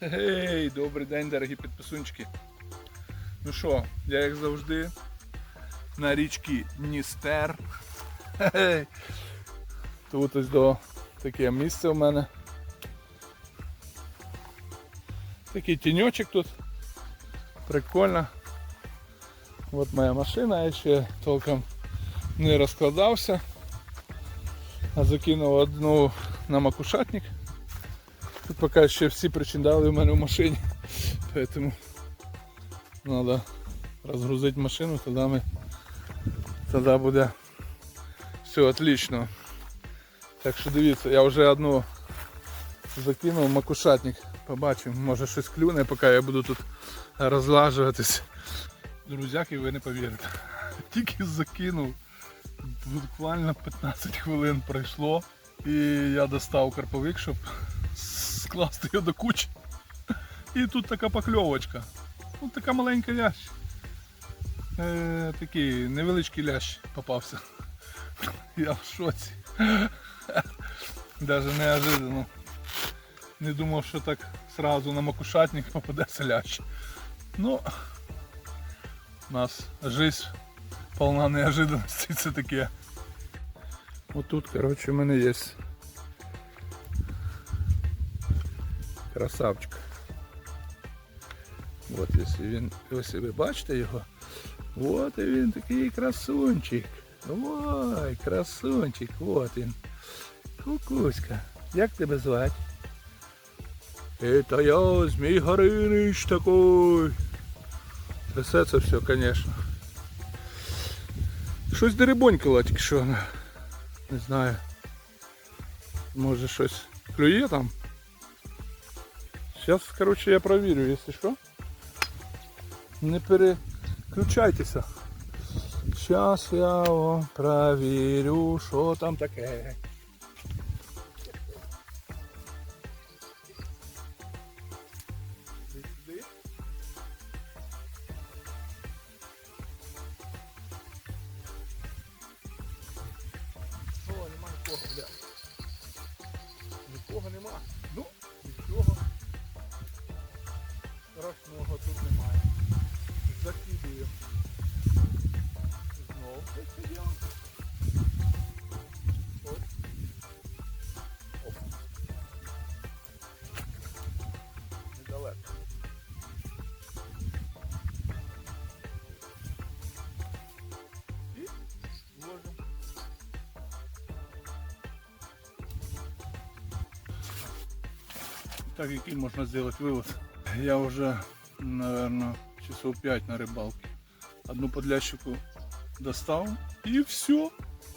Гей, добрий день, дорогі підписунчики. Ну що, я як завжди на річці Дністер. Гей. Тут ось до таке місце у мене. Такий тіньочок тут. Прикольно. От моя машина, я ще толком не розкладався. А закинув одну на макушатник. Тут поки ще всі причиндали в мене в машині. Поэтому треба розгрузити машину, тоді ми тоді буде все отлично. Так що дивіться, я вже одну закинув макушатник. Побачимо, може щось клюне, поки я буду тут розлажуватись. Друзяки, ви не повірите. Тільки закинув. Буквально 15 хвилин пройшло. І я достав карповик, щоб скласти його до кучі. І тут така покльовочка. Тут така маленька лящ. Е, такий невеличкий лящ попався. Я в шоці. Даже неожиданно. Не думав, що так сразу на макушатник попадеться лящ. Ну, у нас жизнь полна неожиданностей, це таке. Отут, коротше, у мене є красавчик. От якщо він, ось ви бачите його, от він такий красунчик. Ой, красунчик, от він. Кукуська. Як тебе звати? Это я, Змій Горинич такой. Трясеться все, конечно. Щось деребонькало тільки що. Не знаю. Може щось клює там. Сейчас, короче, я проверю, если что. Не переключайтеся. Сейчас я вам проверю, що там таке. Так, який можна зробити вивод? Я вже, наверное, часов 5 на рибалці. Одну подлящику достав і все.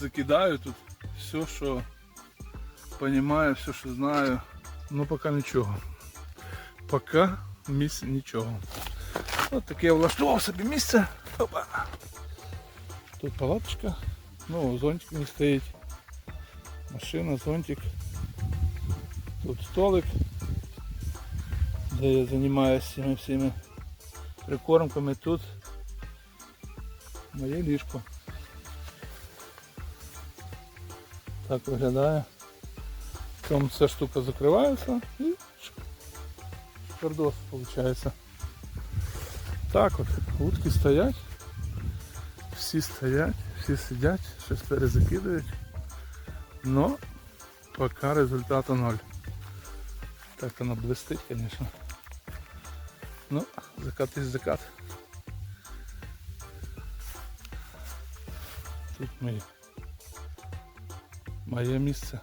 Закидаю тут все, що розумію, все, що знаю. Ну поки нічого. Поки місць нічого. От таке я влаштував собі місце. Опа. Тут палаточка. Ну, зонтик не стоїть. Машина, зонтик. Тут столик Де я займаюся цими всіми прикормками тут моє ліжко. Так виглядає. Там ця штука закривається і шкардос виходить. Так от, утки стоять, всі стоять, всі сидять, щось перезакидують. Но поки результату ноль. Так воно блистить, звісно. Ну, закат і закат. Тут моє, моє місце.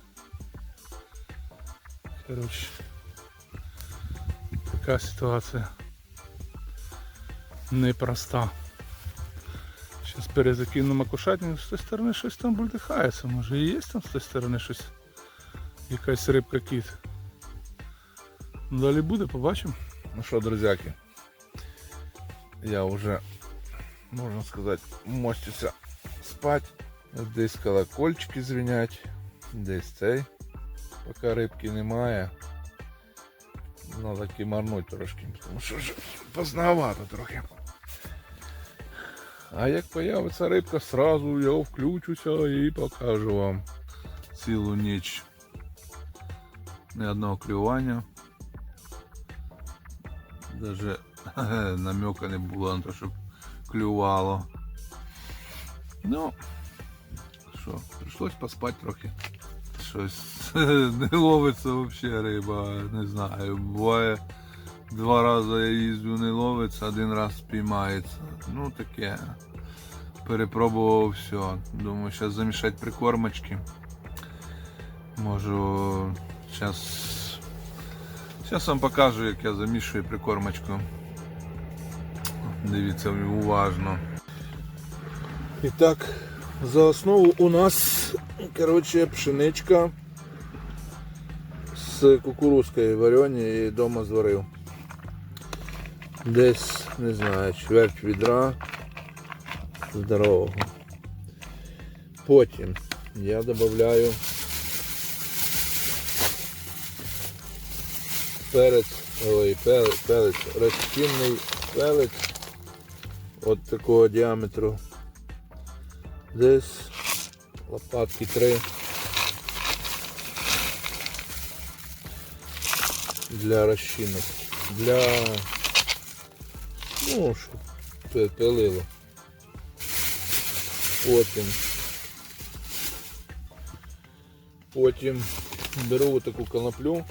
Коротше, така ситуація непроста. Зараз перезакину макушатник, з тої сторони щось там бултихається, може і є там з тої сторони щось, якась рибка кіт. Далі буде, побачимо. Ну що, друзяки, я вже, можна сказати, мостюся спать. Десь колокольчики звінять, десь цей. Поки рибки немає. Надо кимарнуть трошки, тому що вже поздновато трохи. А як появиться рибка, сразу я включуся і покажу вам цілу ніч. Ні одного клювання. Даже намека не було на те, щоб клювало. Ну, що, прийшлось поспати трохи. Щось не ловиться взагалі риба, не знаю. Буває два рази я їздю, не ловиться, один раз спіймається. Ну таке. Перепробував все. Думаю, зараз замішати прикормочки. Можу зараз. Вам покажу, як я замішую прикормочку. Дивіться уважно. І так, за основу у нас, короче, пшеничка з кукурузкою варені і вдома зварив. Десь, не знаю, чверть відра здорового. Потім я додаю перець, ой, пелець, пелець, розчинний пелець от такого діаметру. Десь лопатки три для розчинок. Для ну, щоб пилило. Потім. Потім беру таку коноплю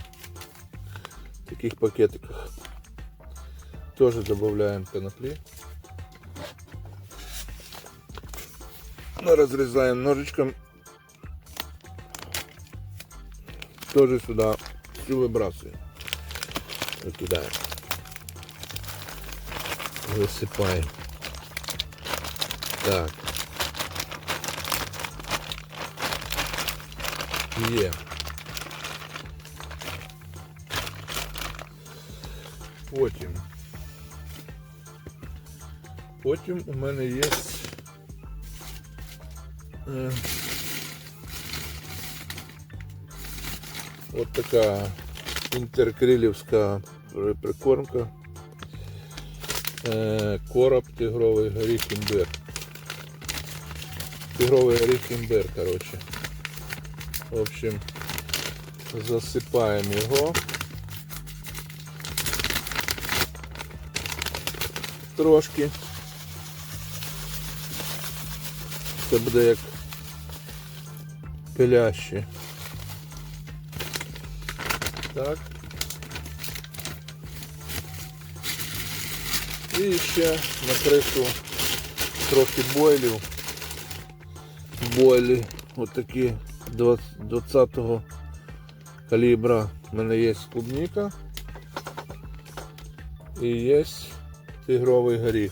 в таких пакетиках. Тоже додаємо коноплі. Ну, разрезаем ножичком. Тоже сюда всю выбрасываем. Выкидаем. Высыпаем. Так. Є. Потім. Потім у мене є Е, От така прикормка. Е, Короб, тигровий горіх імбир. Тигровий горіх імбир, коротше. В общем, засипаємо його. Трошки. Це буде як пиляще. Так. І ще накриту трохи бойлів. Бойлі отакі 20-го калібра. У мене є клубніка і є тигровий горіх.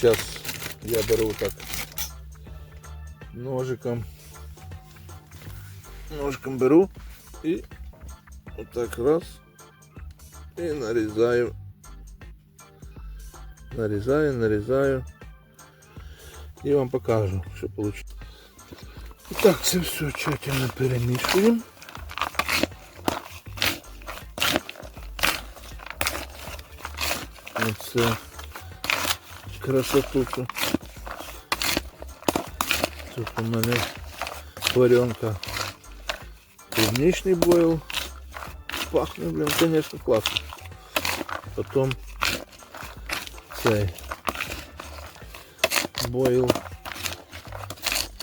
Зараз я беру так ножиком. Ножиком беру і отак раз і нарізаю. Нарізаю, нарізаю. І вам покажу, що вийшло. І так, це все тщательно перемішуємо. Оце красоту. Тут у мене варенка. Клубничный бойл. Пахнет, блин, конечно, классно. Потом цей бойл.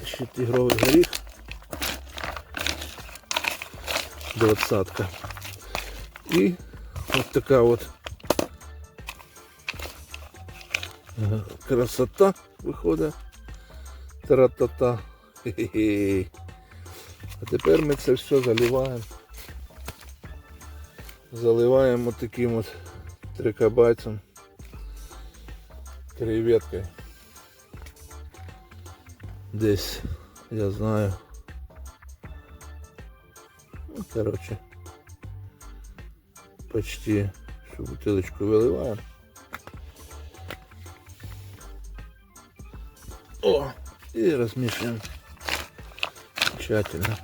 Ще тигровий горіх. Двадцатка. І от така от е, красота виходить. Тра-та-та. Хе-хе-хе. Тепер ми це все заливаємо. Заливаємо таким от трикабайцем. Креветкою. Десь, я знаю. Ну, короче. Почти всю бутылочку выливаем. О! И размешиваем тщательно.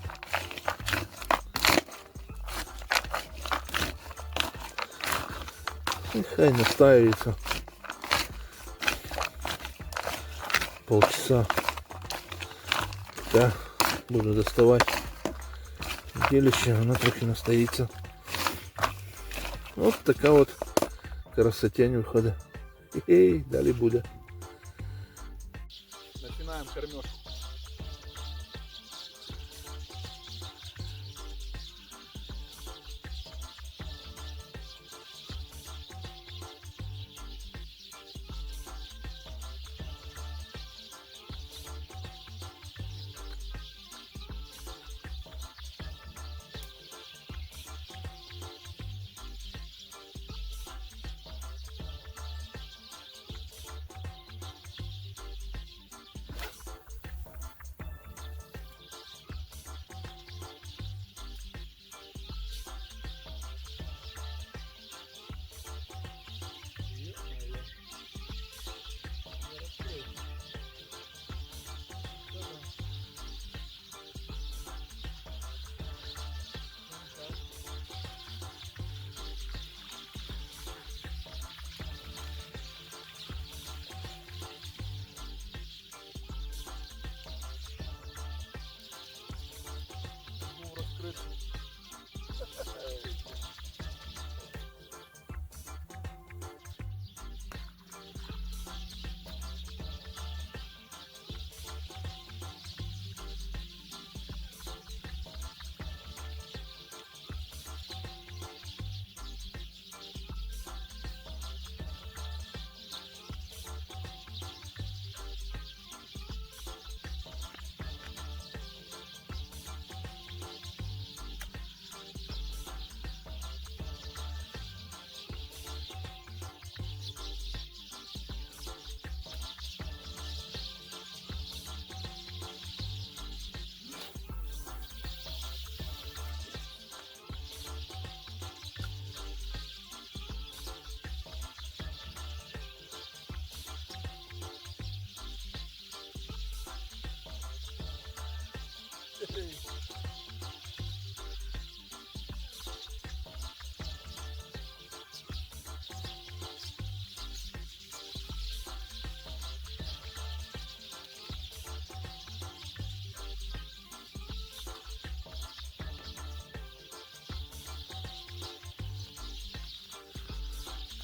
І настаивается полчаса. Да, буду доставать делище, она трохи настоится. Вот такая вот красотень выхода. Эй, дали буду. Начинаем кормежку.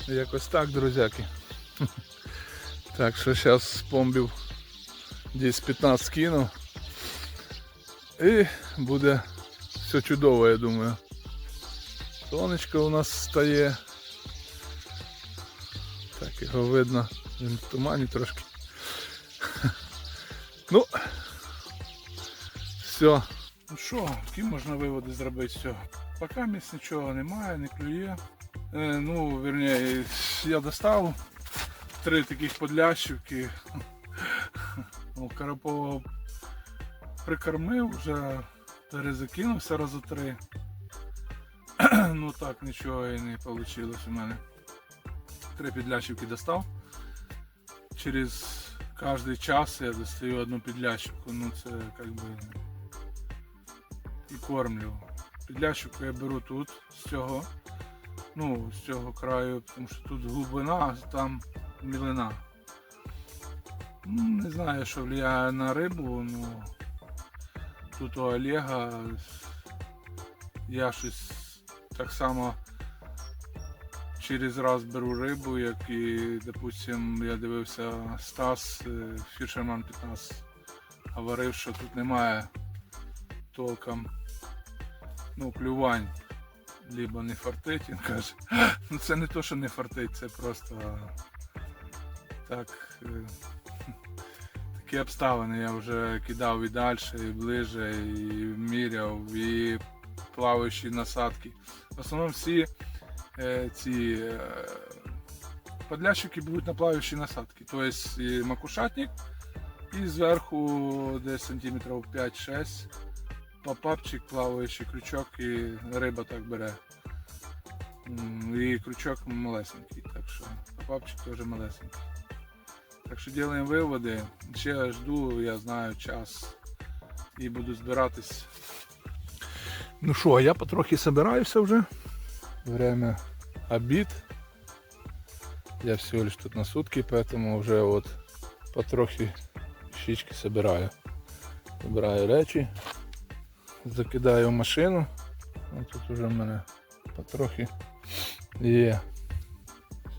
Якось так, друзяки. Так що зараз з помбів десь 15 кину. І буде все чудово, я думаю. Сонечко у нас стає. Так, його видно. Він в тумані трошки. Ну, все. Ну що, які можна виводи зробити з цього? Поки місць нічого немає, не клює. Е, ну, верні, я достав три таких подлящівки. Ну, Карапова прикормив, вже перезакинувся раза три. ну так нічого і не вийшло у мене. Три підлящівки достав. Через кожний час я достаю одну підлящівку. Ну це як би і кормлю. Підлящівку я беру тут, з цього. Ну, з цього краю, тому що тут глибина, а там мілина. Ну, не знаю, що впливає на рибу, ну тут у Олега я щось так само через раз беру рибу, як і, допустим, я дивився Стас е, Фішерман 15 говорив, що тут немає толком ну, клювань. Либо не фартить, він каже. Ну це не то, що не фартить, це просто так. е, Такі обставини я вже кидав і далі, і ближче, і міряв, і плаваючі насадки. В основному всі е, ці е, подлящики будуть на плаваючі насадки. Тобто і макушатник, і зверху десь сантиметрів 5-6 попапчик, плаваючий крючок і риба так бере. І крючок малесенький, так що попапчик теж малесенький. Так що робимо виводи. Ще жду, я знаю, час і буду збиратись. Ну що, а я потрохи собираюся вже. Время обід. Я всего лишь тут на сутки, поэтому вже от потрохи щічки собираю. Збираю речі, закидаю машину. Тут вже в мене потрохи Є.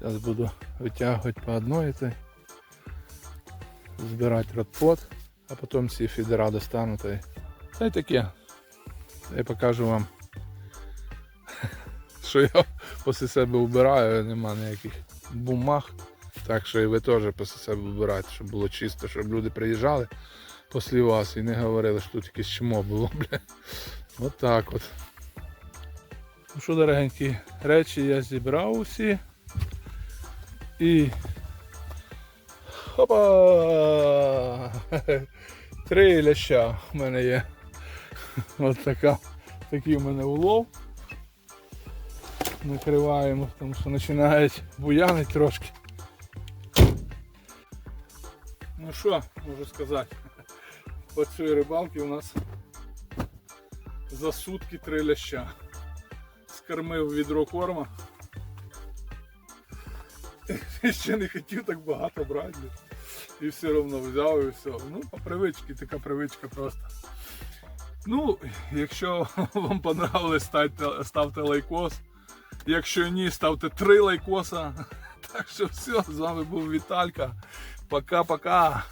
Зараз буду витягувати по этой. Збирати родпот, а потім ці фідера достану. Та й таке. Я покажу вам. Що я після себе вбираю, нема ніяких бумаг. Так що і ви теж після себе вбирайте, щоб було чисто, щоб люди приїжджали після вас і не говорили, що тут якесь чмо було, бля. От так от. Ну що, дорогенькі, речі я зібрав усі. І. Опа! Три ляща в мене є. Ось така. Такий в мене улов. Накриваємо, тому що починають буянити трошки. Ну що, можу сказати, по цій рибалці у нас за сутки три ляща. Скормив відро корма. Ще не хотів так багато брати. І все одно взяв і все. Ну, по привичці, така привичка просто. Ну, якщо вам понравилось, ставте, ставте лайкос. Якщо ні, ставте три лайкоса. Так що все, з вами був Віталька. Пока-пока.